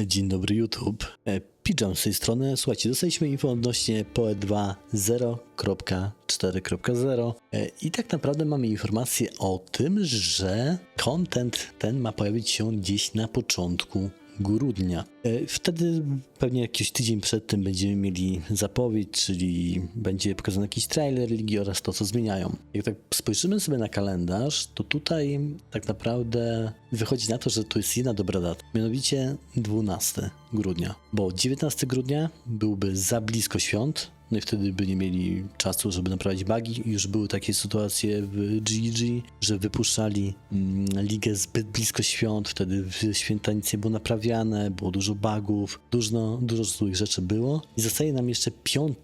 Dzień dobry YouTube. E, Pijam z tej strony. Słuchajcie, dostaliśmy info odnośnie PoE 2 0.4.0 E, i tak naprawdę mamy informację o tym, że content ten ma pojawić się gdzieś na początku grudnia. E, Wtedy pewnie jakiś tydzień przed tym będziemy mieli zapowiedź, czyli będzie pokazany jakiś trailer ligi oraz to, co zmieniają. Jak tak spojrzymy sobie na kalendarz, to tutaj tak naprawdę wychodzi na to, że to jest jedna dobra data, mianowicie 12 grudnia, bo 19 grudnia byłby za blisko świąt, no i wtedy by nie mieli czasu, żeby naprawić bugi. Już były takie sytuacje w GG, że wypuszczali mm, ligę zbyt blisko świąt, wtedy w święta nic nie było naprawiane, było dużo bugów, dużo, dużo złych rzeczy było. I zostaje nam jeszcze 5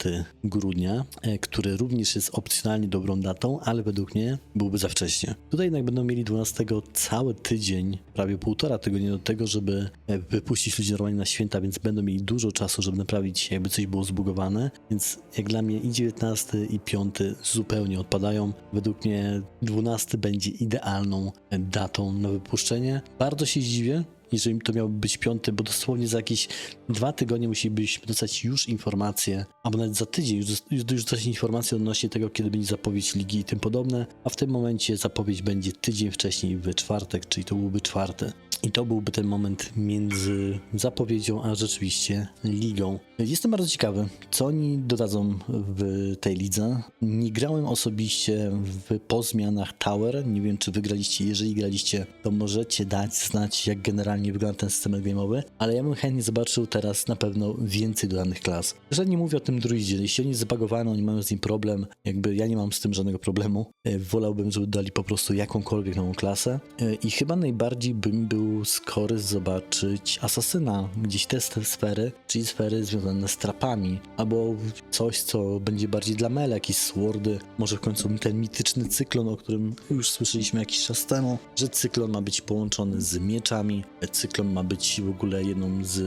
grudnia, e, który również jest opcjonalnie dobrą datą, ale według mnie byłby za wcześnie. Tutaj jednak będą mieli 12 cały tydzień, prawie półtora tygodnia do tego, żeby e, wypuścić ludzi normalnie na święta, więc będą mieli dużo czasu, żeby naprawić, jakby coś było zbugowane, więc jak dla mnie i 19 i 5 zupełnie odpadają. Według mnie 12 będzie idealną datą na wypuszczenie. Bardzo się dziwię, jeżeli to miałby być piąty, bo dosłownie za jakieś dwa tygodnie musielibyśmy dostać już informacje, albo nawet za tydzień już, już dostać informacje odnośnie tego, kiedy będzie zapowiedź ligi i tym podobne, a w tym momencie zapowiedź będzie tydzień wcześniej, w czwartek, czyli to byłby czwarty. I to byłby ten moment między zapowiedzią, a rzeczywiście ligą. Jestem bardzo ciekawy, co oni dodadzą w tej lidze. Nie grałem osobiście w po zmianach Tower. Nie wiem, czy wygraliście. Jeżeli graliście, to możecie dać znać, jak generalnie wygląda ten system game'owy, ale ja bym chętnie zobaczył teraz na pewno więcej dodanych klas. Że nie mówię o tym druidzie. Jeśli on jest zabagowany, oni mają z nim problem, jakby ja nie mam z tym żadnego problemu. E, Wolałbym, żeby dali po prostu jakąkolwiek nową klasę. E, I chyba najbardziej bym był skory zobaczyć Asasyna, gdzieś te sfery, czyli sfery związane z trapami, albo coś, co będzie bardziej dla mele, jakieś swordy, może w końcu ten mityczny cyklon, o którym już słyszeliśmy jakiś czas temu, że cyklon ma być połączony z mieczami, e, cyklon ma być w ogóle jedną z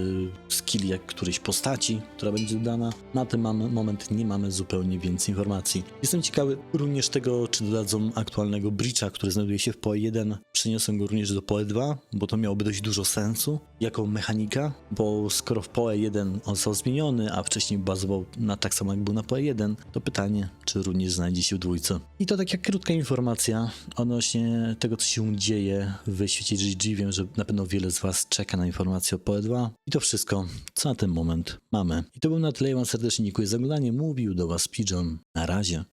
skilli jak którejś postaci, która będzie dodana. Na ten moment nie mamy zupełnie więcej informacji. Jestem ciekawy również tego, czy dodadzą aktualnego Breacha, który znajduje się w PoE 1, przeniosą go również do PoE 2, bo to miałoby dość dużo sensu jako mechanika, bo skoro w PoE 1 on został zmieniony, a wcześniej bazował na tak samo jak był na PoE 1, to pytanie, czy również znajdzie się w dwójce. I to taka krótka informacja odnośnie tego, co się dzieje w świecie GG. Wiem, że na pewno wiele z Was czeka na informacje o PoE 2. I to wszystko, co na ten moment mamy. I to był na tyle. Ja Wam serdecznie dziękuję za oglądanie. Mówił do Was Pigeon. Na razie.